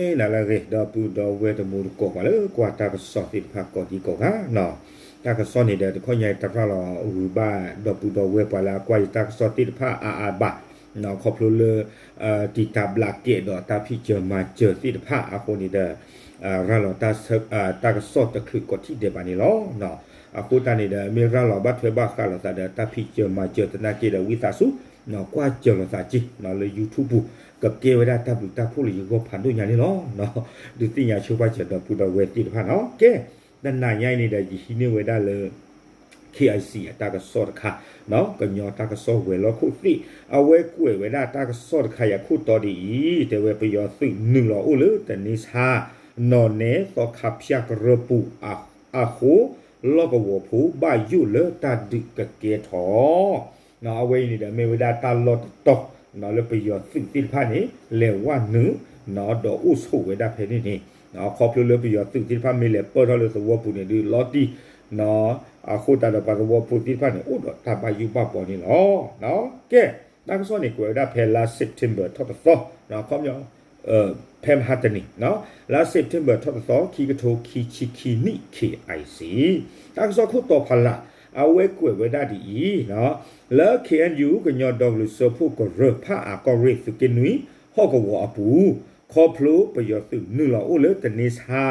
အေးလာလာရေတော့ပူတော့ဝဲတမူကိုပါလေကွာတာကစောတိဖာကိုဒီကိုကနော်တာကစောနေတဲ့ခွန်ရိုက်တဖလာဝူဘာတော့ပူတော့ဝဲပါလာကွာတာကစောတိဖာအာအာဘာနော်ခေါပလိုလေအာတီတာဘလက်ကေတော့တာဖိချမာချတိဖာအခုနေတဲ့အာရလောတာဆအာတာကစောတခုကိုတိတဲ့ပါနေလောနော်အခုတနေတဲ့မေရလောဘတ်ထွေဘခါလောတာတာဖိချမာချတနာကေတဲ့ဝိသဆုနော်ကွာကျော်လောစာကြီးနော်လေ YouTube ကကေဝရတဘူတာဖူလီကိုဖန်တို့ညာနေလောနော်ဒီတိညာချိုးပါချက်တော့ပူတော့ဝဲတိဖာနော်ကဲတဏ္ဍရိုင်းနေတဲ့ကြီးရှိနေဝဲတာလေ KIC အတကစောတခါနော်ကညောတကစောဝဲလောခုသိအဝဲကွယ်ဝဲတာတကစောတခါရခုတော်ဒီတဲဝဲပယောသိနုလောဥလေတနိစာနော်နေသောခဖြကရပူအာအခုလောကဝဖူဘာယူလေတဒိကကေထောနော်အဝဲနေတယ်မေဝဒတာလော့တော့ ยักระปูอะอะโหลอกวผูบายุเลตาดึกกะเกทอเนาะเอาเวนี่เดเมเวดาตาลอดตอกနော်လေပယောစစ်တိဖာနေလေဝနုနော်တော့ဥဆုဝေဒဖေနေနေနော်ခေါပလိုလေပယောစစ်တိဖာမေလေပေါ်တော်လေသဝပူနေဒီလော်တီနော်အခုတာတော့ပါတော့ပူတိဖာနေဥတော့တပါယူပပေါ်နေလောနော်ကဲဒါကစောနေကိုဒါဖဲလာ September ထောက်တော့နော်ခေါမြောเอ่อเพมฮัตนี่เนาะลาเซปเทมเบอร์ทอดซอคีกะโทคีชิคีนี่ KIC ตากซอคุตอพละ အဝဲကွယ်ဝဒဒီနော်လဲ KNU ကညောတော်လူစဖို့ကရဖာကောရိစကင်နွီဟောကဝအပူခေါဖလိုပယောတုနုလောအိုလေတနေစာ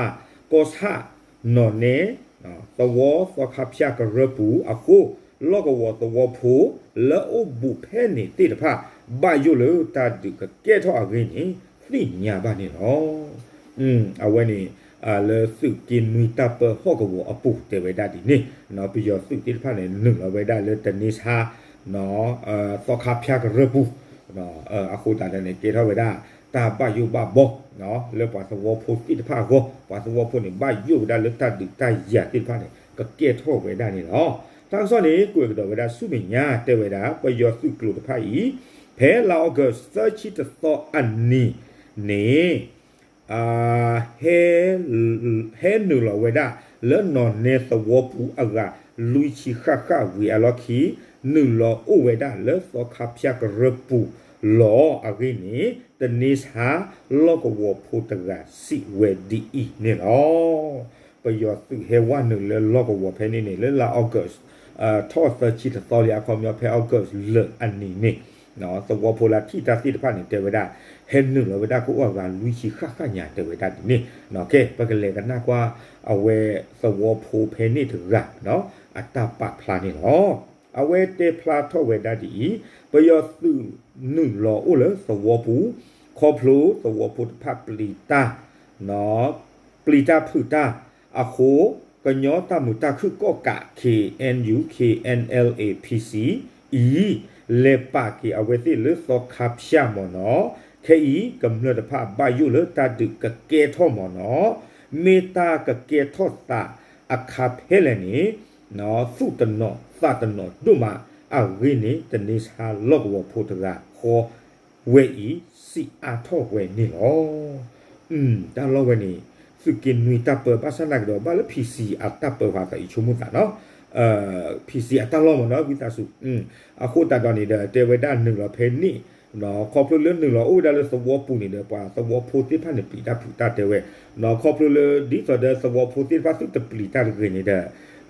ကောစာနော်နေနော်သဝသခဖျာကရပူအခုလောကဝသဝဖူလောအဘူဖဲနေတိတဖဘာယိုလေတာဒီကကဲထောအကင်းနေသိညာပါနေနော်อืมအဝဲနေ အာလေစုกินနွီတပ်ပဟောကဝအပုတေဝဒဒီနေနော်ပြီးရစုတိဖာနေနုလဝဒလေတနိစာနော်အာသောခါဖျာကရပူနော်အခုတာတဲ့ကေထဝဒတာပယုပဘောနော်လေပါသဝဖို့တိဖာကိုပါသဝဖို့နေဘယုဒလေတတ်တရတိဖာနေကကေထောဝဒနေနော်တောင်စောနေကိုကတော်ဝဒစုမညာတေဝဒပယောစုကလုတဖာဤဖဲလောကစချစ်သောအန်နီနေ အာဟဲဟဲနူလဝဒလနော်နေသဝပူအကလူချီခခဝီအလခီနူလအဝဒလသောခဖျက်ကရပူလောအဂိနေတနိစဟာလောကဝဖူတကစီဝဒီအီနေလောပယောသူဟေဝနူလလောကဝဖဲနေနေလလာအော့ဂတ်အာထောသချီတတော်ရခေါမြောဖဲအော့ဂတ်လအန်နီနေနော်သဝပိုလာတိတာတိတဖာနေတေဝဒ ဟဲနုလဝဒကိုအကလူချီခခညာတေဝဒဒီနေနော်ကဲပကလေကနာကွာအဝဲသဝဖိုဖဲနေတကနော်အတပဖလာနေနော်အဝဲတေဖလာထောဝဲဒဒီပယောသူနုလောအိုလေသဝပူခေါပလိုသဝပုတဖပလီတာနော်ပလီတာဖူတာအခုကညောတမူတခုကောက KNU KNLA PC E လေပါကီအဝဲတိလေသောခပ်ရှာမနော ခေဤကမ္လတဖဘယုလတတုကကေထောမနောမေတာကကေထောတာအခပ်ဟဲလနီနော်သုတနောသတနောဒုမအဝိနေတနိစာလောကဝဖုတကခောဝဲဤစီအထောဝဲနေလောอืมဒါလောဝဲနေสุกินนุยตาเปปัสนักดอบาลพีซีอัตตาเปว่ากับอีชุมุตาเนาะเอ่อ PC อัตလောမနော်ဝိသစုอืมအခုတတော်နေတဲ့တေဝဒ1လောဖဲနိ နော်ခေါပလလ1လောဥဒါလသဝပူနေတယ်ပွာသဝဖိုတိဖာနေပိတာပူတာတေဝနော်ခေါပလလဒီဆိုတဲ့သဝဖိုတိဖာစုတပလီတာရင်းနေတဲ့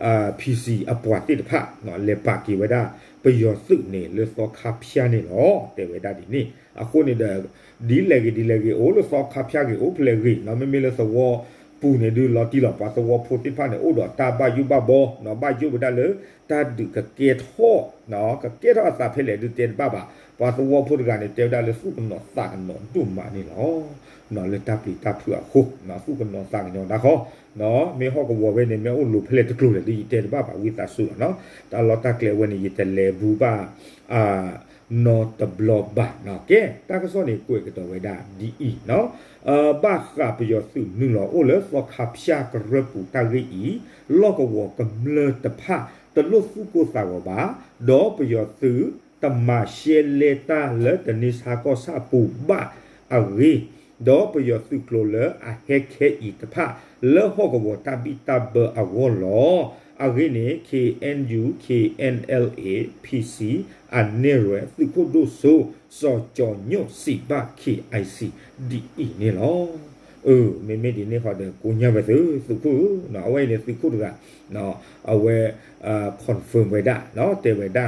အာ PC အပွားတိတဖာနော်လေပါကီဝဒပယောစုနေလေသောခါဖျားနေလောတေဝဒဒီနိအခုနေတဲ့ဒီလေကြီးဒီလေကြီးအိုလို့သောခါဖျားကြီးအိုဖလေကြီးနော်မမေလေသဝပူနေဒီလော်တီလော်ပါသဝဖိုတိဖာနေအိုတော့တာဘယူဘဘောနော်ဘယူဘဒါလေတာဒုကကေထောနော်ကကေထောအစာဖဲလေဒုတေဘဘာ ပါသဝဖိုတကနေတေဒါလေစုကနော်စာကနော်တုမာနေလောနော်လေတပ်ပလီတပ်ဖူအခုနော်စုကနော်စာကနော်ဒါခေါနော်မေဟောကဝဝဲနေမေအိုလူဖဲလေတကလူလေဒီတေဘဘာဝိသဆုနော်တာလော်တကလေဝနေရတလေဘူဘာအာ not the block ဘာနော်ကဲတာကစောနေကိုယ်ကတော့ဝဲဒါဒီအီနော်အဘာခါပယောစုနုလောအိုလေဖောခါဖျာကရပူတာရီအီလောကဝကမလတဖာတလုဖုကိုသာဝဘာဒေါ်ပယောစု တမရှေလေတာလေတနိစာကောစာပူဘာအဝေဒေါ်ပယောစုကလိုလေအဟက်ခဲဤတဖာလေဟောကဝတာဘီတာဘအဝလောအဂိနေ KNU KNLA PC အနေရယ်သူကိုဒိုဆိုစောကြောညိုစီဘာ KIC DE နေလော เออမေမေဒီနေ့ခေါ်တဲ့ကိုညပဲသူစုခုနော်အဝဲနေစုခုတကနော်အဝဲအာ confirm ဝဲတာနော်တေဝဲတာ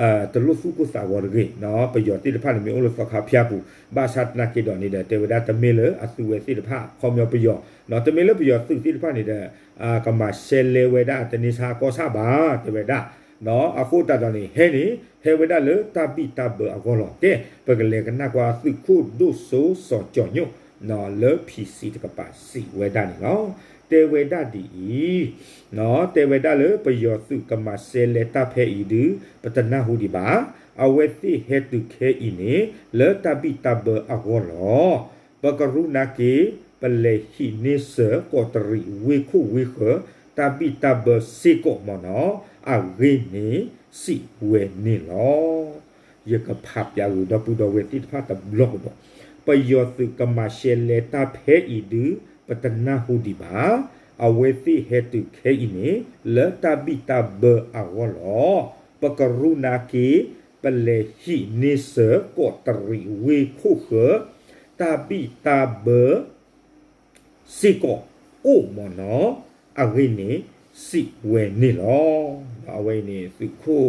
အာတလူစုခုစာဝရဂေနော်ပယောတိတဖာနေမျိုးလို့ဖခါဖျားဘူးဘာသာတနာကေတော်နေတဲ့တေဝဒတမေလအစုဝဲစိတဖာခေါမျောပယောနော်တမေလပယောစုစိတဖာနေတဲ့အာကမရှယ်လေဝဒတနိစာကောစာဘာတေဝဒနော်အခုတတော်နေဟဲနေဟဲဝဒလေတပိတဘအကောလောတဲ့ပကလေကနကွာစုခုဒုဆိုစောကြောညု နော်လေပီစီတကပါစီဝဒနေနော်တေဝဒတိဤနော်တေဝဒလေပယောစုကမရှယ်လေတဖဲဤဒုပတနာဟုဒီပါအဝတိဟေတုခေဤနေလေတပိတဘအကောလောပကရုနာကေပလေဟိနေစကောတရီဝေခုဝေခတပိတဘစေကောမနောအဝိနေစီဝေနေလောယကဖပ်ယာလူဒပူဒဝေတိဖတ်တဘလော့တော့ပ ယောစုကမရှေလေတာဖဲဤဒုပတနာဟုဒီပါအဝေတိဟေတုခေဤနေလတပိတဘအဝလောပကရုနာကေပလေဟိနေစကောတရီဝေခုခတပိတဘစေကောအိုမနောအဝိနေစီဝေနေလောအဝိနေစုခို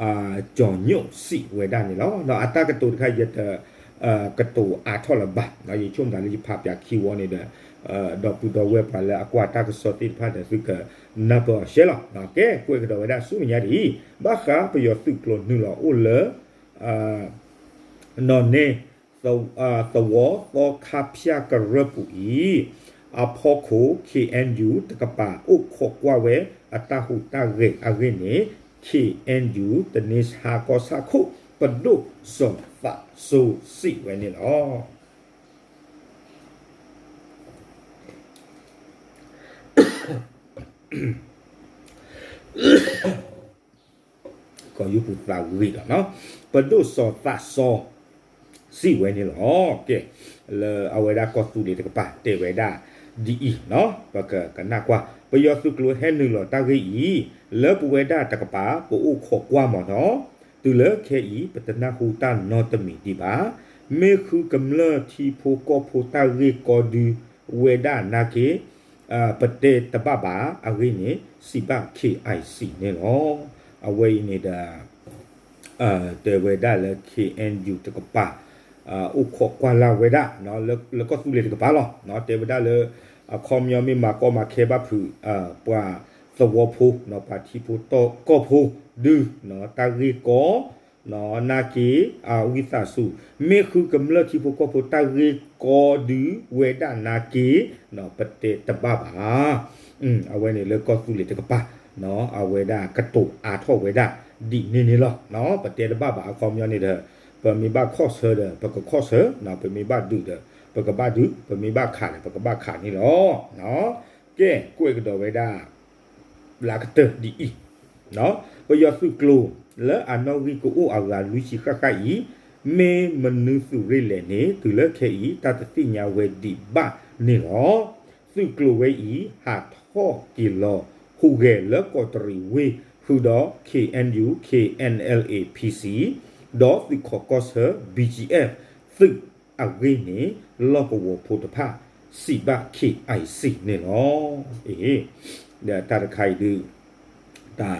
အာကြောင့်ညုံစီဝေဒနေလောနော်အတကတူတခါရတဲ့အာကတူအာထောလဘနော်ရေချုံဒါလေးဖပြခီဝနေတဲ့အာဒေါ်ပူ တော်ဝဲပါလေအကွာတကစောတိဖတ်တဲ့စုကနဘောရှဲလောနော်ကဲကိုယ်ကတော့ဝဲဒါစုမညာဒီဘာခါပယောစုကလောနူလောအိုလေအာနော်နေသောအာသဝသောခါဖျာကရပူဤအဖို့ခု KNU တကပါဥခောကွာဝဲအတဟုတရေအရင်းနေ KNU တနိစဟာကောစာခုပဒုစုံ ဖာဆူစီဝဲနေလောก็ยุปุตาวิดเนาะปดုစောဖာซอစီဝဲနေလောကဲလေအဝဲဒါကောတူဒီတကပါတေဝဲဒါဒီအီနော်ဘကကနာကွာပယောစုကလိုဟဲနူလောတာဂီဤလေပဝဲဒါတကပါပို့ခောကွာမော်နော် သူလေခဲဤပတနာဟူတာနောတမီဒီပါမေခုကမလတီဖိုကောဖိုတာဂီကောဒီဝဲဒါနာကေအာပတေတပပါအဂိနေစီပါ KIC နေလောအဝဲနေတာအာတေဝဲဒါလေ KNU တကပါအာဥခောကွာလာဝေဒနော်လကစုလေကပါလောနော်တေဝဒလေအခေါမယမီမာကောမခေဘဖူအာပွာ သဝဖူနော်ပါတိဖူတော့ကောဖူဒူနော်တာဂီကောနော်နာကီအာဝိသစုမေခုကမလတိဖူကောဖူတာဂီကောဒူဝေဒနာကီနော်ပတေတပပါอืมအဝဲနေလေကောစုလေတကပါနော်အဝဲဒကတုအာထောဝဲဒဒီနေနေလောနော်ပတေတပပါအခေါမယနေတဲ့ပမီဘခော့ဆာဒပကခော့ဆာနော်ပမီဘဒုဒပကဘဒုပမီဘခါပကဘခါနီလောနော်ကဲကိုယ်ကတော့ဝေဒလာကတဒီအီနော်ပယစု ကလိုလဲအနော်ဝီကိုအိုအာဂါလူရှိခခိုင်မေမနုစုရလေနေသူလခေဤတတတိညာဝေဒီဘနေလောစုကလိုဝေဤဟာထောကီလောဟူဂေလကောတရီဝေဟူတော့ KNU KNLA PC ဒေါ်ဒီခေါကောဆာ BGF သိအဂိနေလောကဝဖို့တဖာ စီဘ KIC နေလောအေးဒါတာခိုင်ဒီဒါ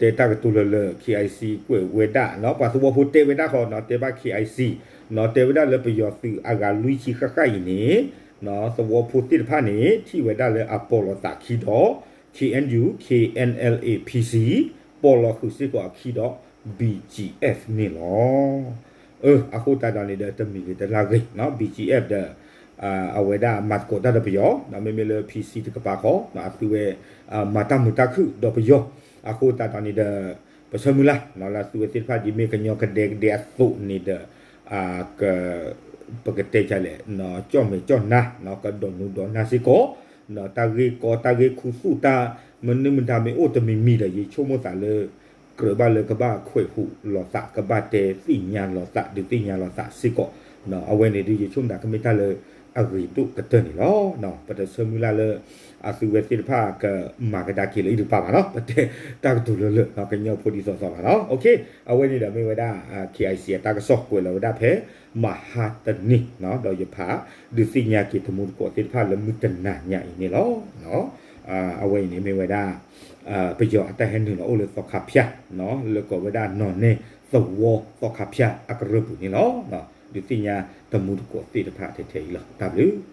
တေတာကတူလလ KIC ကွေဝေဒနော်ပါသဝဖို့တေဝေဒခေါ်နော်တေဘ KIC နော်တေဝေဒလပယောစီအဂါလူချီခခိုင်နေနော်သဝဖို့တိတဖာနေထိဝေဒလေအပိုလိုတာခီတော့ KNU KNLA PC ပေါ်လခုစစ်ကိုအခီတော့ BGF นี่หรอเออအခုတာတာနေတဲ့တမီတဲ့လာကိနော် BGF တဲ့ အဝေဒမတ်ကိုဒါတော့ပြောနာမည်လေ PC တကပါခေါ်နာသူဝဲမတမတခုတော့ပြောအခုတာတနီဒပစမူလာနော်လာသူဝဲတိဖာဒီမေကညောကဒက်ဒက်သုနီဒအာကပကတိချလေနော်ကြော့မေကြော့နာနော်ကဒုံနုဒနာစီကိုနော်တာဂေကောတာဂေခုစုတာမနမဒါမေအိုတမီမီလေရေချုံမတာလေကရဘလေကဘာခွေဟုလောတာကဘာတဲသိညာလောတာဒီသိညာလောတာစီကိုနော်အဝဲနေဒီရေချုံတာကမေတာလေ ะดิติญาหลอสะสิก็เนาะเอาไว้ในดีชุ่มดาก็ไม่ได้เลยอริตุกระเตนี่ล้อเนาะปะเตเซมูลาเลย အဆူဝဲစစ်ဖာကမာကဒါကီလေးဒီပါပါနော်တဲ့တာကတူလလနော်ကညောဖိုဒီဆောဆောပါနော်โอเคအဝဲနေတာမေဝဒါ KIC တာကဆော့ကွယ်လောဒါဖဲမဟာတနိနော်တော့ယဖာဒီစိညာကီတမှုကိုစစ်ဖာလမှုတနာညာအင်းလောနော်အာအဝဲနေမေဝဒါအာပကြောအတဟန်နေလောအိုလသောခါဖျာနော်လကောဝဒါနော်နေသောဝသောခါဖျာအကရပူနေလောနော် 유티냐 더 무르고 띠르파 대퇴일러 W